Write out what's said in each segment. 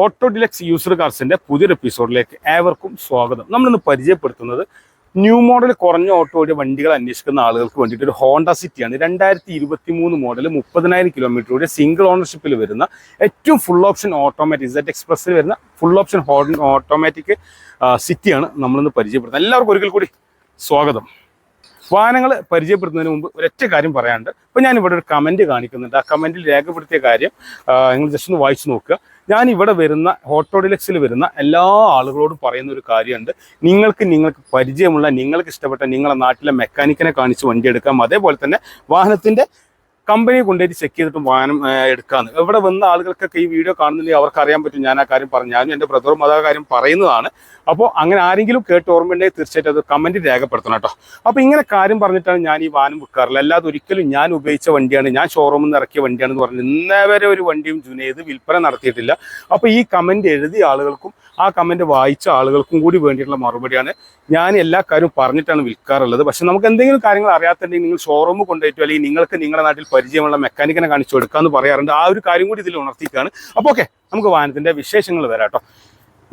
Auto deluxe user കാർസിന്റെ പുതിയൊരു എപ്പിസോഡിലേക്ക് ഏവർക്കും സ്വാഗതം. നമ്മളിന്ന് പരിചയപ്പെടുത്തുന്നത് ന്യൂ മോഡൽ കുറഞ്ഞ ഓട്ടോ ഓടിയ വണ്ടികൾ അന്വേഷിക്കുന്ന ആളുകൾക്ക് വേണ്ടിയിട്ട് ഒരു ഹോണ്ട സിറ്റിയാണ്. രണ്ടായിരത്തി ഇരുപത്തി മൂന്ന് മോഡൽ മുപ്പതിനായിരം കിലോമീറ്റർ സിംഗിൾ ഓണർഷിപ്പിൽ വരുന്ന ഏറ്റവും ഫുൾ ഓപ്ഷൻ ഓട്ടോമാറ്റിക് ഇസറ്റ് എക്സ്പ്രസ്സിൽ വരുന്ന ഫുൾ ഓപ്ഷൻ ഓട്ടോമാറ്റിക് സിറ്റിയാണ് നമ്മളിന്ന് പരിചയപ്പെടുത്തുന്നത്. എല്ലാവർക്കും ഒരിക്കൽ കൂടി സ്വാഗതം. വാഹനങ്ങൾ പരിചയപ്പെടുത്തുന്നതിന് മുമ്പ് ഒരൊറ്റ കാര്യം പറയാനുണ്ട്. ഞാൻ ഇവിടെ ഒരു കമന്റ് കാണിക്കുന്നുണ്ട്. ആ കമന്റിൽ രേഖപ്പെടുത്തിയ കാര്യം നിങ്ങൾ ജസ്റ്റ് ഒന്ന് വായിച്ചു നോക്കുക. ഞാൻ ഇവിടെ വരുന്ന ഓട്ടോ ഡിലക്സിൽ വരുന്ന എല്ലാ ആളുകളോടും പറയുന്ന ഒരു കാര്യമുണ്ട്. നിങ്ങൾക്ക് നിങ്ങൾക്ക് പരിചയമുള്ള നിങ്ങൾക്ക് ഇഷ്ടപ്പെട്ട നിങ്ങളെ നാട്ടിലെ മെക്കാനിക്കിനെ കാണിച്ച് വണ്ടി എടുക്കാം. അതേപോലെ തന്നെ വാഹനത്തിന്റെ കമ്പനി കൊണ്ടുപോയി ചെക്ക് ചെയ്തിട്ട് വാഹനം എടുക്കാന്ന്. ഇവിടെ വന്ന ആളുകൾക്കൊക്കെ ഈ വീഡിയോ കാണുന്നില്ലെങ്കിൽ അവർക്ക് അറിയാൻ പറ്റും. ഞാൻ ആ കാര്യം പറഞ്ഞു. ഞാനും എന്റെ ബ്രദറും അത് ആ കാര്യം പറയുന്നതാണ്. അപ്പോൾ അങ്ങനെ ആരെങ്കിലും കേട്ട് ഓർമ്മയുണ്ടെങ്കിൽ തീർച്ചയായിട്ടും അത് കമന്റ് രേഖപ്പെടുത്തണം കേട്ടോ. അപ്പോൾ ഇങ്ങനെ കാര്യം പറഞ്ഞിട്ടാണ് ഞാൻ ഈ വാഹനം വിൽക്കാറില്ല അല്ലാതെ ഒരിക്കലും ഞാൻ ഉപയോഗിച്ച വണ്ടിയാണ്. ഞാൻ ഷോറൂമിൽ നിന്ന് ഇറക്കിയ വണ്ടിയാണെന്ന് പറഞ്ഞു ഇന്നേ വരെ ഒരു വണ്ടിയും ജുനേത് വിൽപ്പന നടത്തിയിട്ടില്ല. അപ്പോൾ ഈ കമന്റ് എഴുതിയ ആളുകൾക്കും ആ കമന്റ് വായിച്ച ആളുകൾക്കും കൂടി വേണ്ടിയിട്ടുള്ള മറുപടിയാണ്. ഞാൻ എല്ലാ കാര്യവും പറഞ്ഞിട്ടാണ് വിൽക്കാറുള്ളത്. പക്ഷെ നമുക്ക് എന്തെങ്കിലും കാര്യങ്ങൾ അറിയാത്തുണ്ടെങ്കിൽ നിങ്ങൾ ഷോറൂമിൽ കൊണ്ടുപോയിട്ടോ അല്ലെങ്കിൽ നിങ്ങൾക്ക് നിങ്ങളുടെ നാട്ടിൽ പരിചയമുള്ള മെക്കാനിക്കിനെ കാണിച്ചു കൊടുക്കാമെന്ന് പറയാറുണ്ട്. ആ ഒരു കാര്യം കൂടി ഇതിൽ ഉണർത്തിക്കുകയാണ് അപ്പോൾ ഓക്കെ നമുക്ക് വാഹനത്തിന്റെ വിശേഷങ്ങൾ വരാം കേട്ടോ.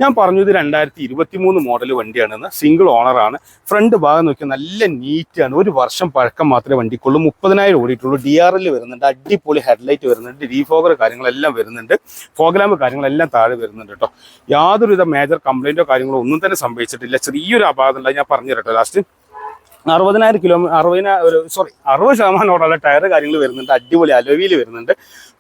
ഞാൻ പറഞ്ഞു ഇത് രണ്ടായിരത്തി ഇരുപത്തി മൂന്ന് മോഡൽ വണ്ടിയാണെന്ന് സിംഗിൾ ഓണറാണ് ഫ്രണ്ട് ഭാഗം നോക്കിയാൽ നല്ല നീറ്റാണ് ഒരു വർഷം പഴക്കം മാത്രമേ വണ്ടിക്കുള്ളൂ. മുപ്പതിനായിരം ഓടിയിട്ടുള്ളൂ. ഡി ആർ എൽ വരുന്നുണ്ട്. അടിപൊളി ഹെഡ്ലൈറ്റ് വരുന്നുണ്ട്. റീഫോഗർ കാര്യങ്ങളെല്ലാം വരുന്നുണ്ട്. ഫോഗ്ലാമ്പ് കാര്യങ്ങളെല്ലാം താഴെ വരുന്നുണ്ട് കേട്ടോ യാതൊരുവിധ മേജർ കംപ്ലൈന്റോ കാര്യങ്ങളോ ഒന്നും തന്നെ സംഭവിച്ചിട്ടില്ല. ചെറിയൊരു അപാകത ഉണ്ട് ഞാൻ പറഞ്ഞു തരട്ടെ. ലാസ്റ്റ് അറുപതിനായിരം കിലോമീറ്റർ അറുപതിനായിരം സോറി അറുപത് ശതമാനം ഓടാനുള്ള ടയർ കാര്യങ്ങൾ വരുന്നുണ്ട്. അടിപൊളി അലോവിയിൽ വരുന്നുണ്ട്.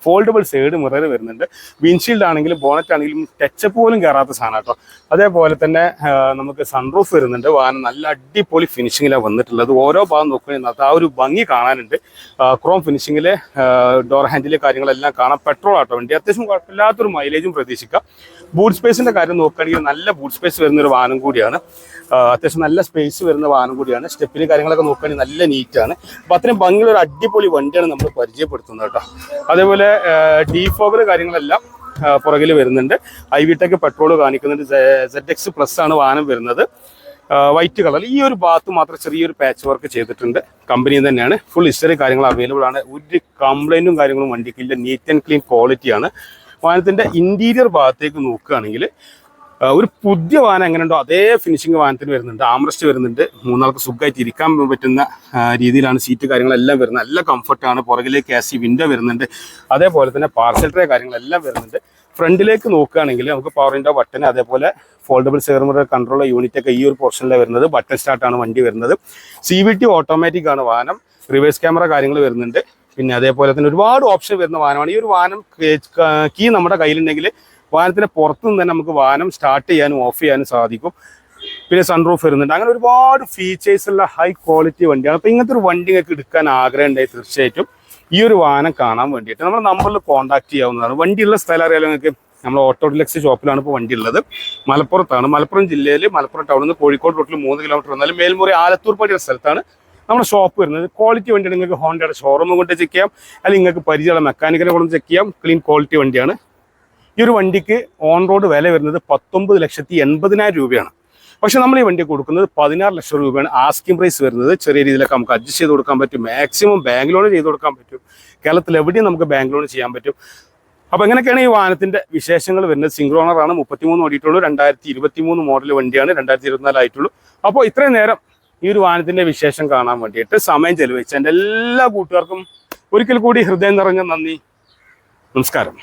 ഫോൾഡബിൾ സൈഡ് മിറർ വരുന്നുണ്ട്. വിൻഷീൽഡ് ആണെങ്കിലും ബോണറ്റ് ആണെങ്കിലും ടച്ചപ്പ് പോലും കയറാത്ത സാധനം കേട്ടോ. അതേപോലെ തന്നെ നമുക്ക് സൺറൂഫ് വരുന്നുണ്ട്. വാഹനം നല്ല അടിപൊളി ഫിനിഷിങ്ങിലാണ് വന്നിട്ടുള്ളത്. ഓരോ ഭാഗം നോക്കുകയാണെങ്കിൽ ആ ഒരു ഭംഗി കാണാനുണ്ട്. ക്രോം ഫിനിഷിങ്ങിൽ ഡോർ ഹാൻഡിൽ കാര്യങ്ങളെല്ലാം കാണാം. പെട്രോൾ ആട്ടോ. വണ്ടി അത്യാവശ്യം കുഴപ്പമില്ലാത്തൊരു മൈലേജും പ്രതീക്ഷിക്കാം. ബൂട്ട് സ്പേസിന്റെ കാര്യം നോക്കുകയാണെങ്കിൽ നല്ല ബൂട്ട് സ്പേസ് വരുന്ന ഒരു വാഹനം കൂടിയാണ്. അത്യാവശ്യം നല്ല സ്പേസ് വരുന്ന വാഹനം കൂടിയാണ്. സ്റ്റെപ്പിന് കാര്യങ്ങളൊക്കെ നോക്കുകയാണെങ്കിൽ നല്ല നീറ്റാണ് അപ്പൊ അത്രയും ഭംഗിയുള്ള ഒരു അടിപൊളി വണ്ടിയാണ് നമ്മൾ പരിചയപ്പെടുത്തുന്നത് കേട്ടോ. അതേപോലെ ഡീഫോഗർ കാര്യങ്ങളെല്ലാം പുറകിൽ വരുന്നുണ്ട്. ഐ വി ടെക് പെട്രോൾ കാണിക്കുന്നുണ്ട്. സെഡ് എക്സ് പ്ലസ് ആണ് വാഹനം വരുന്നത്. വൈറ്റ് കളർ ഈ ഒരു ഭാഗത്ത് മാത്രം ചെറിയൊരു പാച്ച് വർക്ക് ചെയ്തിട്ടുണ്ട്. കമ്പനി തന്നെയാണ്. ഫുൾ ഹിസ്റ്ററി കാര്യങ്ങൾ അവൈലബിൾ ആണ്. ഒരു കംപ്ലൈന്റും കാര്യങ്ങളും വണ്ടിക്കില്ല നീറ്റ് ആൻഡ് ക്ലീൻ ക്വാളിറ്റിയാണ് വാഹനത്തിന്റെ ഇന്റീരിയർ ഭാഗത്തേക്ക് നോക്കുകയാണെങ്കിൽ ഒരു പുതിയ വാഹനം എങ്ങനെയുണ്ടോ അതേ ഫിനിഷിംഗ് വാഹനത്തിന് വരുന്നുണ്ട്. ആംറസ്റ്റ് വരുന്നുണ്ട്. മൂന്നാൾക്ക് സുഖമായിട്ട് ഇരിക്കാൻ പറ്റുന്ന രീതിയിലാണ് സീറ്റ് കാര്യങ്ങളെല്ലാം വരുന്നത്. നല്ല കംഫർട്ടാണ് പുറകിലേക്ക് എ വിൻഡോ വരുന്നുണ്ട്. അതേപോലെ തന്നെ പാർസൽ ട്രേ കാര്യങ്ങളെല്ലാം വരുന്നുണ്ട്. ഫ്രണ്ടിലേക്ക് നോക്കുകയാണെങ്കിൽ നമുക്ക് പവർ വിൻഡോ ബട്ടൺ അതേപോലെ ഫോൾഡബിൾ സെർമർ കൺട്രോൾ യൂണിറ്റ് ഒക്കെ ഈ ഒരു പോർഷനിലാണ് വരുന്നത്. ബട്ടൺ സ്റ്റാർട്ടാണ് വണ്ടി വരുന്നത്. സി വി ടി ഓട്ടോമാറ്റിക് ആണ് വാഹനം. റിവേഴ്സ് ക്യാമറ കാര്യങ്ങൾ വരുന്നുണ്ട്. പിന്നെ അതേപോലെ തന്നെ ഒരുപാട് ഓപ്ഷൻ വരുന്ന വാഹനമാണ്. ഈ ഒരു വാഹനം കീ നമ്മുടെ കയ്യിലുണ്ടെങ്കിൽ വാഹനത്തിന്റെ പുറത്തു നിന്ന് തന്നെ നമുക്ക് വാഹനം സ്റ്റാർട്ട് ചെയ്യാനും ഓഫ് ചെയ്യാനും സാധിക്കും. പിന്നെ സൺറൂഫ് വരുന്നുണ്ട്. അങ്ങനെ ഒരുപാട് ഫീച്ചേഴ്സ് ഉള്ള ഹൈ ക്വാളിറ്റി വണ്ടിയാണ്. അപ്പോൾ ഇങ്ങനത്തെ ഒരു വണ്ടി നിങ്ങൾക്ക് എടുക്കാൻ ആഗ്രഹം ഉണ്ടായി തീർച്ചയായിട്ടും ഈ ഒരു വാഹനം കാണാൻ വേണ്ടിയിട്ട് നമ്മുടെ നമ്പറിൽ കോൺടാക്ട് ചെയ്യാവുന്നതാണ്. വണ്ടിയുള്ള സ്ഥലം അറിയാലോ നിങ്ങൾക്ക്. നമ്മൾ ഓട്ടോ ഡിലക്സ് ഷോപ്പിലാണ് ഇപ്പോൾ വണ്ടി ഉള്ളത്. മലപ്പുറത്താണ്. മലപ്പുറം ജില്ലയിൽ മലപ്പുറം ടൗണിൽ നിന്ന് കോഴിക്കോട് റോട്ടിൽ മൂന്ന് കിലോമീറ്റർ വന്നാലും മേൽമുറി ആലത്തൂർ പടിയുടെ സ്ഥലത്താണ് നമ്മുടെ ഷോപ്പ് വരുന്നത്. ക്വാളിറ്റി വണ്ടിയാണ് നിങ്ങൾക്ക് ഹോണ്ടയുടെ ഷോറൂം കൊണ്ട് ചെക്ക് ചെയ്യാം. അല്ലെങ്കിൽ നിങ്ങൾക്ക് പരിചയമുള്ള മെക്കാനിക്കലെ കൊണ്ട് ചെക്ക് ചെയ്യാം. ക്ലീൻ ക്വാളിറ്റി വണ്ടിയാണ്. ഈ ഒരു വണ്ടിക്ക് ഓൺ റോഡ് വില വരുന്നത് പത്തൊമ്പത് ലക്ഷത്തി എൺപതിനായിരം രൂപയാണ്. പക്ഷെ നമ്മൾ ഈ വണ്ടി കൊടുക്കുന്നത് പതിനാറ് ലക്ഷം രൂപയാണ്. ആസ്കിംഗ് പ്രൈസ് വരുന്നത്. ചെറിയ രീതിയിലൊക്കെ നമുക്ക് അഡ്ജസ്റ്റ് ചെയ്ത് കൊടുക്കാൻ പറ്റും. മാക്സിമം ബാങ്ക് ലോൺ ചെയ്ത് കൊടുക്കാൻ പറ്റും. കേരളത്തിൽ എവിടെയും നമുക്ക് ബാങ്ക് ലോൺ ചെയ്യാൻ പറ്റും. അപ്പോൾ എങ്ങനെയൊക്കെയാണ് ഈ വാഹനത്തിന്റെ വിശേഷങ്ങൾ വരുന്നത്. സിംഗിൾ ഓണറാണ് മുപ്പത്തിമൂന്ന് ഓടിയിട്ടുള്ളൂ. രണ്ടായിരത്തി ഇരുപത്തി മൂന്ന് മോഡൽ വണ്ടിയാണ്. രണ്ടായിരത്തി ഇരുപത്തിനാലായിട്ടുള്ളൂ അപ്പോൾ ഇത്രയും നേരം ഈ ഒരു വാഹനത്തിന്റെ വിശേഷം കാണാൻ വേണ്ടിയിട്ട് സമയം ചെലവഴിച്ച എന്റെ എല്ലാ കൂട്ടുകാർക്കും ഒരിക്കൽ കൂടി ഹൃദയം നിറഞ്ഞ നന്ദി. നമസ്കാരം.